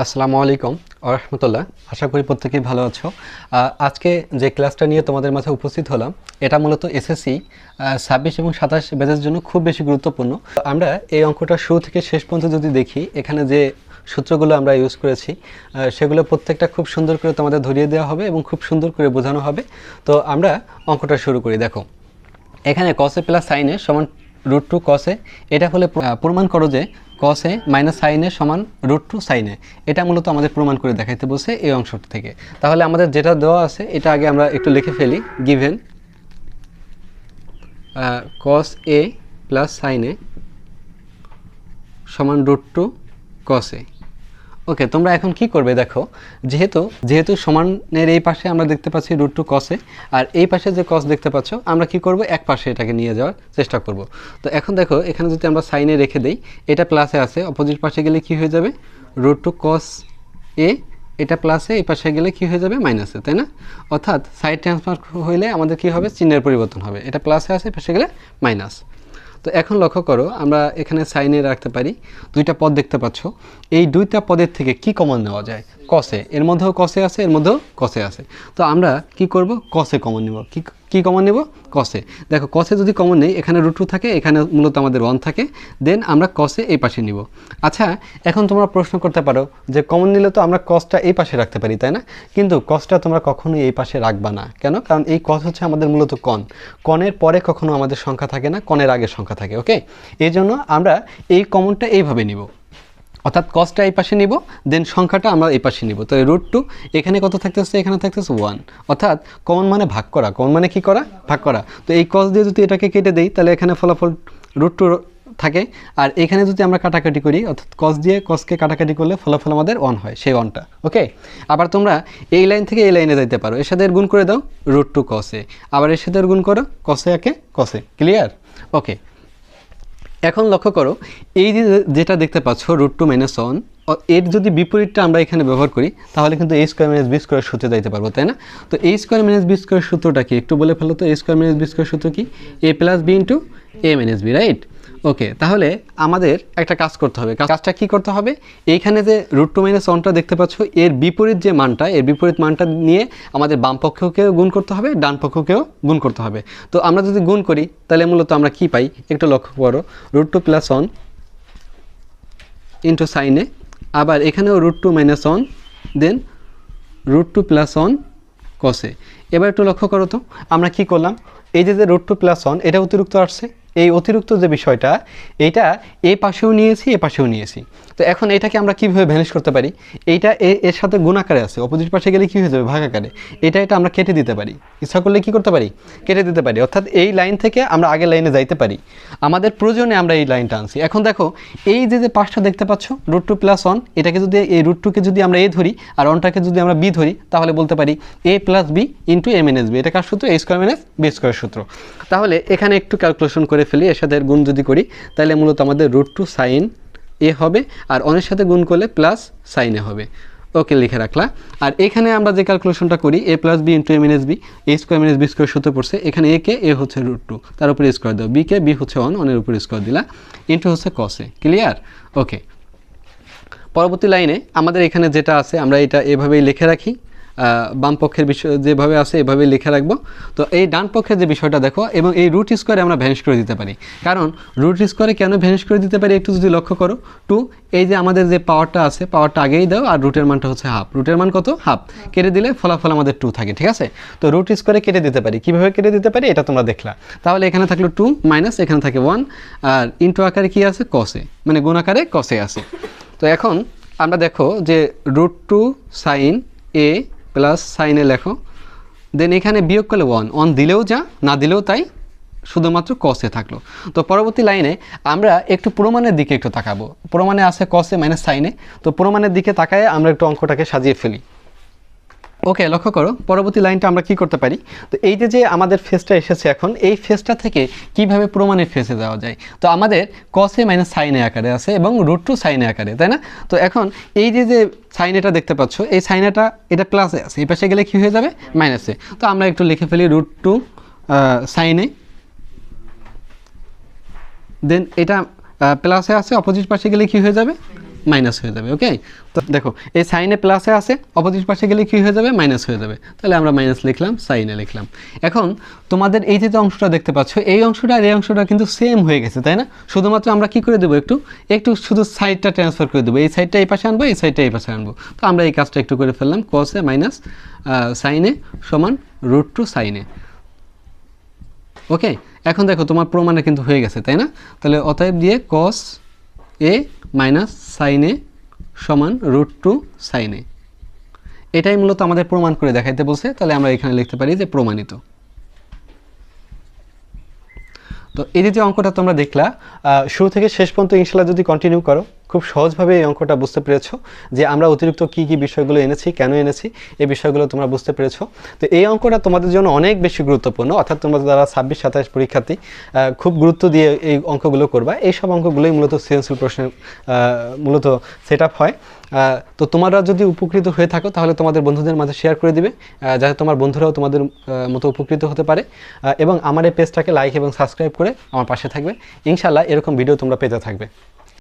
আসসালামু আলাইকুম রহমতুল্লাহ। আশা করি প্রত্যেকেই ভালো আছো। আজকে যে ক্লাসটা নিয়ে তোমাদের মাঝে উপস্থিত হলাম, এটা মূলত এসএসসি ছাব্বিশ এবং সাতাশ ব্যাচের জন্য খুব বেশি গুরুত্বপূর্ণ। আমরা এই অঙ্কটা শুরু থেকে শেষ পর্যন্ত যদি দেখি, এখানে যে সূত্রগুলো আমরা ইউজ করেছি সেগুলো প্রত্যেকটা খুব সুন্দর করে তোমাদের ধরিয়ে দেওয়া হবে এবং খুব সুন্দর করে বোঝানো হবে। তো আমরা অঙ্কটা শুরু করি, দেখো। এখানে কসে প্লাস সাইনে সমান রুট টু কসে এটা হলে প্রমাণ করো যে কসে মাইনাস সাইনে সমান রুট টু সাইনে এটা মূলত আমাদের প্রমাণ করে দেখাইতে বসে এই অংশ থেকে। তাহলে আমাদের যেটা দেওয়া আছে, এটা আগে আমরা একটু লিখে ফেলি। গিভেন কস এ প্লাস সাইনে সমান রুট টু কসে ওকে তোমরা এখন কি করবে দেখো, যেহেতু যেহেতু সমানের এই পাশে আমরা দেখতে পাচ্ছি রুট টু কসে আর এই পাশে যে কস দেখতে পাচ্ছ, আমরা কি করব? এক পাশে এটাকে নিয়ে যাওয়ার চেষ্টা করব। তো এখন দেখো, এখানে যদি আমরা সাইনে রেখে দেই, এটা প্লাসে আছে অপোজিট পাশে গেলে কি হয়ে যাবে? রুট টু কস এ এটা প্লাসে এই পাশে গেলে কি হয়ে যাবে? মাইনাসে তাই না? অর্থাৎ সাইড ট্রান্সফার হইলে আমাদের কি হবে? চিহ্নের পরিবর্তন হবে। এটা প্লাসে আছে পাশে গেলে মাইনাস তো এখন লক্ষ্য করো, আমরা এখানে সাইনে রাখতে পারি, দুইটা পদ দেখতে পাচ্ছ। এই দুইটা পদের থেকে কি কমন নেওয়া যায়? কসে এর মধ্যেও কসে আছে, এর মধ্যেও কসে আছে। তো আমরা কি করব? কসে কমন নেব। কি কি কমন নেব? কসে দেখো কসে যদি কমন নেই, এখানে রুটু থাকে, এখানে মূলত আমাদের ওয়ান থাকে দেন আমরা কসে এই পাশে নিব। আচ্ছা এখন তোমরা প্রশ্ন করতে পারো যে কমন নিলে তো আমরা কসটা এই পাশে রাখতে পারি, তাই না? কিন্তু কসটা তোমরা কখনোই এই পাশে রাখবা না। কেন? কারণ এই কস হচ্ছে আমাদের মূলত কন কনের পরে কখনো আমাদের সংখ্যা থাকে না কনের আগে সংখ্যা থাকে ওকে এই জন্য আমরা এই কমনটা এইভাবে নিব। অর্থাৎ কসটা এই পাশে নিব দেন সংখ্যাটা আমরা এই পাশে নিব। তো রুট টু এখানে কত থাকতেছে এখানে থাকতেছে ওয়ান অর্থাৎ কমন মানে ভাগ করা। কমন মানে কি করা? ভাগ করা। তো এই কস দিয়ে যদি এটাকে কেটে দেই, তাহলে এখানে ফলাফল রুট টু থাকে। আর এখানে যদি আমরা কাটাকাটি করি, অর্থাৎ কস দিয়ে কসকে কাটাকাটি করলে ফলাফল আমাদের ওয়ান হয়, সেই ওয়ানটা ওকে আবার তোমরা এই লাইন থেকে এই লাইনে যাইতে পারো। এর সাথে গুণ করে দাও রুট টু কসে আবার এর সাথে গুণ করো কসে একে কসে ক্লিয়ার ওকে এখন লক্ষ্য করো, এই যে যেটা দেখতে পাচ্ছ রুট টু মাইনাস ওয়ানের যদি বিপরীতটা আমরা এখানে ব্যবহার করি, তাহলে কিন্তু এই স্কোয়ার মাইনাস বি স্কোয়ার সূত্রে যাইতে পারব, তাই না? তো এই স্কোয়ার মাইনাস বি স্কোয়ার সূত্রটা কি? একটু বলে ফেলো তো A square minus B square সূত্র কি? A plus B into A minus B right okay তাহলে আমাদের একটা কাজ করতে হবে। কাজটা কি করতে হবে? এইখানে যে রুট টু মাইনাস ওয়ানটা দেখতে পাচ্ছ, এর বিপরীত যে মানটা, এর বিপরীত মানটা নিয়ে আমাদের বাম পক্ষকেও গুণ করতে হবে, ডান পক্ষকেও গুণ করতে হবে। তো আমরা যদি গুণ করি, তাহলে মূলত আমরা কি পাই? একটু লক্ষ্য করো। Root two plus one into সাইনে আবার এখানেও root two minus one then root two plus one কসে এবার একটু লক্ষ্য করো তো, আমরা কি করলাম? এই যে যে রুট টু প্লাস ওয়ান এটা অতিরিক্ত আসছে। এই অতিরিক্ত যে বিষয়টা, এটা এ পাশেও নিয়েছি, এ পাশেও নিয়েছি। তো এখন এটাকে আমরা কীভাবে ভ্যানিশ করতে পারি? এইটা এর সাথে গুণাকারে আছে। অপোজিট পাশে গেলে কী হয়ে যাবে? ভাগাকারে এটা এটা আমরা কেটে দিতে পারি। ইচ্ছা করলে কি করতে পারি? কেটে দিতে পারি। অর্থাৎ এই লাইন থেকে আমরা আগের লাইনে যাইতে পারি। আমাদের প্রয়োজনে আমরা এই লাইনটা আনছি। এখন দেখো, এই যে যে পাশটা দেখতে পাচ্ছ রুট টু প্লাস ওয়ান এটাকে যদি, এই রুট টুকে যদি আমরা এ ধরি আর ওয়ানটাকে যদি আমরা বি ধরি, তাহলে বলতে পারি A plus B into M N B এটা কার সূত্র? A square minus B square সূত্র। তাহলে এখানে একটু ক্যালকুলেশন করে ফেলি এর সাথে গুণ যদি করি, তাহলে মূলত আমাদের রুট টু সাইন এ হবে, আর অনের সাথে গুণ করলে প্লাস সাইন হবে। ওকে লিখে রাখলা আর এখানে আমরা যে ক্যালকুলেশনটা করি A plus B into M S B A square minus B square সূত্র পড়ছে, এখানে এ কে এ হচ্ছে রুট টু তার উপরে স্কোয়ার দাও। বি কে বি হচ্ছে ওয়ান ওয়ানের উপরে স্কোয়ার দিলা। ইন্টু হচ্ছে কসে ক্লিয়ার ওকে পরবর্তী লাইনে আমাদের এখানে যেটা আছে, আমরা এটা এভাবেই লিখে রাখি। বাম পক্ষের বিষয় যেভাবে আছে, এভাবেই লিখে রাখব। তো এই ডান পক্ষের যে বিষয়টা দেখো, এবং এই রুট স্কোয়ারে আমরা ভ্যানিশ করে দিতে পারি। কারণ রুট স্কোয়ারে কেন ভ্যানিশ করে দিতে পারি, একটু যদি লক্ষ্য করো। টু এই যে আমাদের যে পাওয়ারটা আছে পাওয়ারটা আগেই দাও, আর রুটের মানটা হচ্ছে হাফ রুটের মান কত? হাফ কেটে দিলে ফলাফল আমাদের টু থাকে, ঠিক আছে? তো রুট স্কোয়ারে কেটে দিতে পারি। কীভাবে কেটে দিতে পারি? এটা তোমরা দেখলা। তাহলে এখানে থাকল টু মাইনাস এখানে থাকে ওয়ান আর ইন্টু আকারে কী আছে? কসে মানে গুণ আকারে কসে আছে। তো এখন আমরা দেখো যে root two sine A plus সাইনে লেখো। দেন এখানে বিয়োগ করলে ওয়ান ওয়ান দিলেও যা, না দিলেও তাই শুধুমাত্র কসে থাকল। তো পরবর্তী লাইনে আমরা একটু প্রমাণের দিকে একটু তাকাবো। প্রমাণে আছে কসে মাইনাস সাইনে তো প্রমাণের দিকে তাকায় আমরা একটু অঙ্কটাকে সাজিয়ে ফেলি। ওকে লক্ষ্য করো, পরবর্তী লাইনটা আমরা কি করতে পারি? তো এই যে যে আমাদের ফেসটা এসেছে এখন, এই ফেসটা থেকে কীভাবে প্রমাণের ফেসে যাওয়া যায়? তো আমাদের কসে মাইনাস সাইনে আকারে আছে এবং রুট টু সাইনে আকারে, তাই না? তো এখন এই যে যে সাইনেটা দেখতে পাচ্ছ, এই সাইনেটা এটা প্লাসে আছে, এই পাশে গেলে কি হয়ে যাবে? মাইনাসে তো আমরা একটু লিখে ফেলি রুট টু সাইনে দেন এটা প্লাসে আছে অপোজিট পাশে গেলে কি হয়ে যাবে? মাইনাস হয়ে যাবে ওকে তো দেখো এই সাইনে প্লাসে আছে, অপোজিট পাশে গেলে কী হয়ে যাবে? মাইনাস হয়ে যাবে। তাহলে আমরা মাইনাস লিখলাম সাইনে লিখলাম। এখন তোমাদের এই যে অংশটা দেখতে পাচ্ছ, এই অংশটা আর এই অংশটা কিন্তু সেম হয়ে গেছে, তাই না? শুধুমাত্র আমরা কি করে দেবো একটু? একটু শুধু সাইডটা ট্রান্সফার করে দেবো। এই সাইডটা এই পাশে আনব, এই সাইডটা এই পাশে আনব। তো আমরা এই কাজটা একটু করে ফেললাম কসে মাইনাস সাইনে সমান রুট টু সাইনে ওকে এখন দেখো, তোমার প্রমাণে কিন্তু হয়ে গেছে, তাই না? তাহলে অতএব দিয়ে কস এ মাইনাস সাইন সমান রুট টু সাইন এটাই মূলত আমাদের প্রমাণ করে দেখাইতে বলছে। তাহলে আমরা এখানে লিখতে পারি যে প্রমাণিত। তো এই যে অঙ্কটা তোমরা দেখলা। শুরু থেকে শেষ পর্যন্ত ইনশাল্লাহ যদি কন্টিনিউ করো খুব সহজভাবে এই অঙ্কটা বুঝতে পেরেছ যে আমরা অতিরিক্ত কী কী বিষয়গুলো এনেছি, কেন এনেছি, এই বিষয়গুলো তোমরা বুঝতে পেরেছ। তো এই অঙ্কটা তোমাদের জন্য অনেক বেশি গুরুত্বপূর্ণ, অর্থাৎ তোমরা যারা ছাব্বিশ সাতাশ পরীক্ষার্থী খুব গুরুত্ব দিয়ে এই অঙ্কগুলো করবা। এই সব অঙ্কগুলোই মূলত সৃজনশীল প্রশ্নের মূলত সেট হয়। তো তোমরা যদি উপকৃত হয়ে থাকো, তাহলে তোমাদের বন্ধুদের মাঝে শেয়ার করে দিবে যাতে তোমার বন্ধুরাও তোমাদের মতো উপকৃত হতে পারে। এবং আমার এই পেজটাকে লাইক এবং সাবস্ক্রাইব করে আমার পাশে থাকবে। ইনশাল্লাহ এরকম ভিডিও তোমরা পেতে থাকবে।